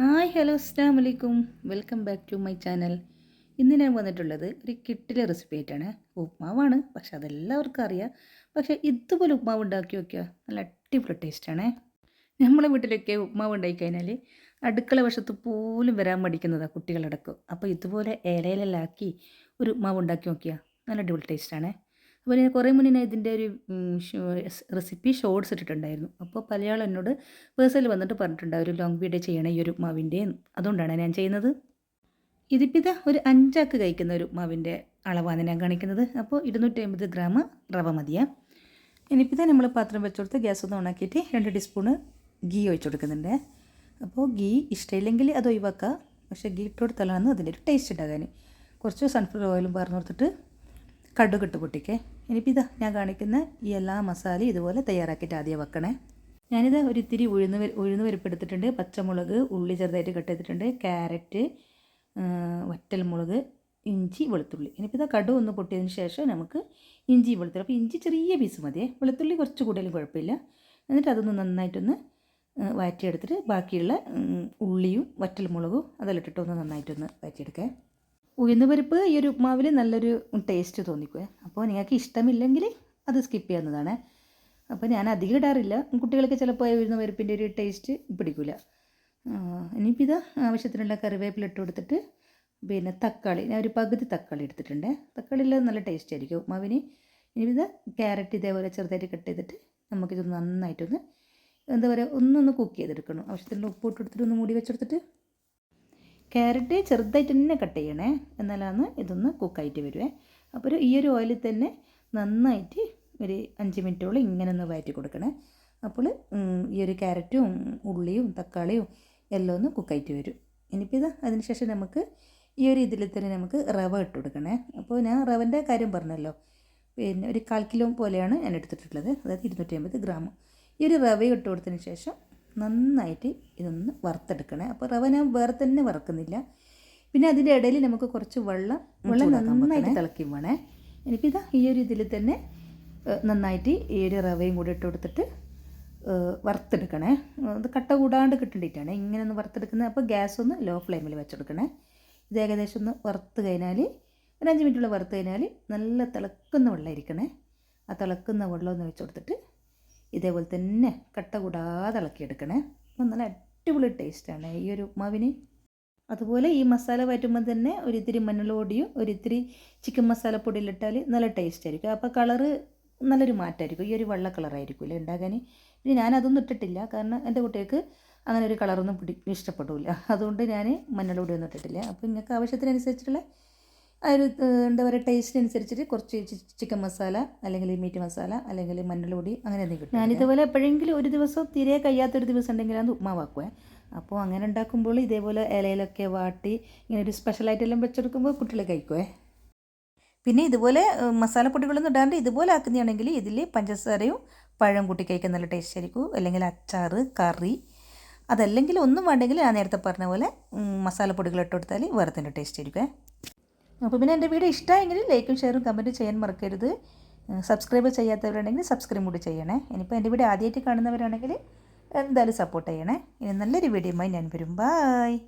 Hi hello അസ്സാം വലൈക്കും welcome back to my channel. ഇന്ന് ഞാൻ വന്നിട്ടുള്ളത് ഒരു കിട്ടിലെ റെസിപ്പി ആയിട്ടാണ്. ഉപ്മാവാണ് പക്ഷെ അതെല്ലാവർക്കും അറിയാം. പക്ഷെ ഇതുപോലെ ഉപ്മാവ് ഉണ്ടാക്കി വയ്ക്കുക നല്ല അടിപൊളി ടേസ്റ്റാണ് നമ്മളെ വീട്ടിലൊക്കെ ഉപ്മാവ് ഉണ്ടാക്കി കഴിഞ്ഞാൽ അടുക്കള വശത്ത് പോലും വരാൻ മടിക്കുന്നതാണ് കുട്ടികളടക്കം. അപ്പോൾ ഇതുപോലെ ഇലയിലാക്കി ഒരു ഉപ്മാവ് ഉണ്ടാക്കി നോക്കിയാൽ നല്ല അടിപൊളി ടേസ്റ്റാണ് ഞാൻ കുറേ മുന്നേ ഞാൻ ഇതിന്റെ ഒരു റെസിപ്പി ഷോർട്സ് ഇട്ടിട്ടുണ്ടായിരുന്നു. അപ്പോൾ പലയാൾ എന്നോട് പേഴ്സണൽ വന്നിട്ട് പറഞ്ഞിട്ടുണ്ട് ഒരു ലോങ് വീഡിയോ ചെയ്യണം ഈ ഒരു മാവിന്റെ അതുകൊണ്ടാണ് ഞാൻ ചെയ്യുന്നത്. ഇതിപ്പിത ഒരു അഞ്ചാക്ക് കഴിക്കുന്ന ഒരു മാവിന്റെ അളവാണ് ഞാൻ കാണിക്കുന്നത്. അപ്പോൾ ഇരുന്നൂറ്റി അമ്പത് ഗ്രാം റവ മതിയാ. ഇനിയിപ്പോൾ നമ്മൾ പാത്രം വെച്ചുകൊടുത്ത് ഗ്യാസ് ഒന്ന് ഓണാക്കിയിട്ട് രണ്ട് ടീസ്പൂണ് ഗീ ഒഴിച്ചു കൊടുക്കുന്നുണ്ട്. അപ്പോൾ ഗീ ഇഷ്ടമില്ലെങ്കിൽ അത് ഒഴിവാക്കുക. പക്ഷേ ഗീ ഇട്ട് കൊടുത്താലാണ് അതിന്റെ ഒരു ടേസ്റ്റ് ഉണ്ടാകാൻ കുറച്ച് സൺഫ്ലവർ ഓയിലും പറഞ്ഞു കൊടുത്തിട്ട് കടുക് ഇട്ട് പൊട്ടിക്കേ. ഇനിയിപ്പോൾ ഇതാ ഞാൻ കാണിക്കുന്ന ഈ എല്ലാ മസാലയും ഇതുപോലെ തയ്യാറാക്കിയിട്ട് ആദ്യം വെക്കണേ. ഞാനിത് ഒരിത്തിരി ഉഴുന്ന് ഉഴുന്ന് വരുപ്പെടുത്തിട്ടുണ്ട് പച്ചമുളക് ഉള്ളി ചെറുതായിട്ട് കട്ട് ചെയ്തിട്ടുണ്ട് ക്യാരറ്റ് വറ്റൽമുളക് ഇഞ്ചി വെളുത്തുള്ളി. ഇനിയിപ്പോൾ ഇതാ കടുക് ഒന്ന് പൊട്ടിയതിന് ശേഷം നമുക്ക് ഇഞ്ചി വെളുത്തുള്ളി. അപ്പോൾ ഇഞ്ചി ചെറിയ പീസ് മതിയേ. വെളുത്തുള്ളി കുറച്ച് കൂടുതലും കുഴപ്പമില്ല. എന്നിട്ട് അതൊന്ന് നന്നായിട്ടൊന്ന് വഴറ്റിയെടുത്തിട്ട് ബാക്കിയുള്ള ഉള്ളിയും വറ്റൽമുളകും അതെല്ലാം ഇട്ടിട്ടൊന്ന് നന്നായിട്ടൊന്ന് വഴറ്റിയെടുക്കാം. ഉഴുന്ന് പരിപ്പ് ഈ ഒരു ഉപ്മാവിൽ നല്ലൊരു ടേസ്റ്റ് തോന്നിക്കുവേ. അപ്പോൾ നിങ്ങൾക്ക് ഇഷ്ടമില്ലെങ്കിൽ അത് സ്കിപ്പ് ചെയ്യുന്നതാണ് അപ്പോൾ ഞാൻ അധികം ഇടാറില്ല. കുട്ടികൾക്ക് ചിലപ്പോൾ ഉഴുന്നുപരിപ്പിന്റെ ഒരു ടേസ്റ്റ് പിടിക്കില്ല ഇനിയിപ്പോൾ ഇത് ആവശ്യത്തിനുള്ള കറിവേപ്പില ഇട്ട് കൊടുത്തിട്ട് പിന്നെ തക്കാളി. ഞാൻ ഒരു പകുതി തക്കാളി എടുത്തിട്ടുണ്ട്. തക്കാളിയിൽ നല്ല ടേസ്റ്റ് ആയിരിക്കും ഉപ്മാവിന്. ഇനിയിപ്പോൾ ഇത് ക്യാരറ്റ് ഇതേപോലെ ചെറുതായിട്ട് കട്ട് ചെയ്തിട്ട് നമുക്കിത് നന്നായിട്ടൊന്ന് എന്താ പറയുക ഒന്നൊന്ന് കുക്ക് ചെയ്തെടുക്കണം. ആവശ്യത്തിനുള്ള ഉപ്പ് ഇട്ട് കൊടുത്തിട്ട് ഒന്ന് മൂടി വെച്ചെടുത്തിട്ട് ക്യാരറ്റ് ചെറുതായിട്ട് തന്നെ കട്ട് ചെയ്യണേ. എന്നാലാണ് ഇതൊന്ന് കുക്കായിട്ട് വരുവേ. അപ്പോൾ ഈ ഒരു ഓയിലിൽ തന്നെ നന്നായിട്ട് ഒരു അഞ്ച് മിനിറ്റോളം ഇങ്ങനെ ഒന്ന് വയറ്റി കൊടുക്കണേ. അപ്പോൾ ഈ ഒരു ക്യാരറ്റും ഉള്ളിയും തക്കാളിയും എല്ലാം ഒന്ന് കുക്കായിട്ട് വരും. ഇനിയിപ്പോൾ ഇത് അതിനുശേഷം നമുക്ക് ഈ ഒരു ഇതിൽ തന്നെ നമുക്ക് റവ ഇട്ട് കൊടുക്കണേ. അപ്പോൾ ഞാൻ റവന്റെ കാര്യം പറഞ്ഞല്ലോ. പിന്നെ ഒരു കാൽ കിലോ പോലെയാണ് ഞാൻ എടുത്തിട്ടുള്ളത്. അതായത് ഇരുന്നൂറ്റി അമ്പത് ഗ്രാം. ഈ ഒരു റവ ഇട്ട് കൊടുത്തതിന് ശേഷം നന്നായിട്ട് ഇതൊന്ന് വറുത്തെടുക്കണേ. അപ്പോൾ റവ ഞാൻ വേറെ തന്നെ വറക്കുന്നില്ല. പിന്നെ അതിന്റെ ഇടയിൽ നമുക്ക് കുറച്ച് വെള്ളം വെള്ളം നന്നായിട്ട് തിളക്കി വേണേ എനിക്കിത് ഇതാ ഈ ഒരു ഇതിൽ തന്നെ നന്നായിട്ട് ഈ ഒരു റവയും കൂടി ഇട്ട് കൊടുത്തിട്ട് വറുത്തെടുക്കണേ. അത് കട്ട കൂടാണ്ട് കിട്ടേണ്ടിയിട്ടാണ് ഇങ്ങനെ ഒന്ന് വറുത്തെടുക്കുന്നത്. അപ്പോൾ ഗ്യാസ് ഒന്ന് ലോ ഫ്ലെയിമിൽ വെച്ചെടുക്കണേ. ഇത് ഏകദേശം ഒന്ന് വറുത്ത് കഴിഞ്ഞാൽ ഒരു അഞ്ച് മിനിറ്റുള്ള വറുത്ത് കഴിഞ്ഞാൽ നല്ല തിളക്കുന്ന വെള്ളം ഇരിക്കണേ ആ തിളക്കുന്ന വെള്ളം ഒന്ന് വെച്ച് കൊടുത്തിട്ട് ഇതേപോലെ തന്നെ കട്ട കൂടാതെ ഇളക്കിയെടുക്കണേ. അപ്പം നല്ല അടിപൊളി ടേസ്റ്റാണ് ഈ ഒരു ഉപ്മാവിന് അതുപോലെ ഈ മസാല വറ്റുമ്പോൾ തന്നെ ഒരിത്തിരി മഞ്ഞളോടിയും ഒരിത്തിരി ചിക്കൻ മസാലപ്പൊടിയിലിട്ടാൽ നല്ല ടേസ്റ്റ് ആയിരിക്കും. അപ്പോൾ കളറ് നല്ലൊരു മാറ്റമായിരിക്കും. ഈ ഒരു വെള്ള കളറായിരിക്കും ഉണ്ടാകാൻ. ഇനി ഞാൻ അതൊന്നും ഇട്ടിട്ടില്ല. കാരണം എന്റെ കുട്ടികൾക്ക് അങ്ങനെ ഒരു കളറൊന്നും പിടി ഇഷ്ടപ്പെടില്ല അതുകൊണ്ട് ഞാൻ മഞ്ഞളോടിയൊന്നും ഇട്ടിട്ടില്ല. അപ്പോൾ നിങ്ങൾക്ക് ആവശ്യത്തിനനുസരിച്ചുള്ള ആ ഒരു എന്താ പറയുക ടേസ്റ്റിനനുസരിച്ചിട്ട് കുറച്ച് ചിക്കൻ മസാല അല്ലെങ്കിൽ മീറ്റ് മസാല അല്ലെങ്കിൽ മഞ്ഞൾപൊടി അങ്ങനെ എന്തെങ്കിലും കിട്ടും ഞാനിതുപോലെ എപ്പോഴെങ്കിലും ഒരു ദിവസം തീരെ കഴിയാത്തൊരു ദിവസം ഉണ്ടെങ്കിൽ അത് ഉപ്മാവാക്കുവേ അപ്പോൾ അങ്ങനെ ഉണ്ടാക്കുമ്പോൾ ഇതേപോലെ ഇലയിലൊക്കെ വാട്ടി ഇങ്ങനെ ഒരു സ്പെഷ്യലായിട്ടെല്ലാം വെച്ചെടുക്കുമ്പോൾ കുട്ടികൾ കഴിക്കുവേ. പിന്നെ ഇതുപോലെ മസാലപ്പൊടികളൊന്നും ഇടാണ്ട് ഇതുപോലെ ആക്കുന്നതാണെങ്കിൽ ഇതിൽ പഞ്ചസാരയും പഴം കൂട്ടി കഴിക്കാൻ നല്ല ടേസ്റ്റ് ആയിരിക്കും. അല്ലെങ്കിൽ അച്ചാർ കറി അതല്ലെങ്കിൽ ഒന്നും വേണ്ടെങ്കിൽ ഞാൻ നേരത്തെ പറഞ്ഞ പോലെ മസാലപ്പൊടികൾ ഇട്ട് കൊടുത്താൽ വേറെ തന്നെ ടേസ്റ്റ് ആയിരിക്കും. അപ്പോൾ പിന്നെ എന്റെ വീഡിയോ ഇഷ്ടമായെങ്കിൽ ലൈക്കും ഷെയറും കമന്റും ചെയ്യാൻ മറക്കരുത്. സബ്സ്ക്രൈബ് ചെയ്യാത്തവരുണ്ടെങ്കിൽ സബ്സ്ക്രൈബ് കൂടി ചെയ്യണേ. ഇനിയിപ്പോൾ എന്റെ വീഡിയോ ആദ്യമായിട്ട് കാണുന്നവരാണെങ്കിൽ എന്തായാലും സപ്പോർട്ട് ചെയ്യണേ. ഇനി നല്ലൊരു വീഡിയോയുമായി ഞാൻ വരും. ബായ്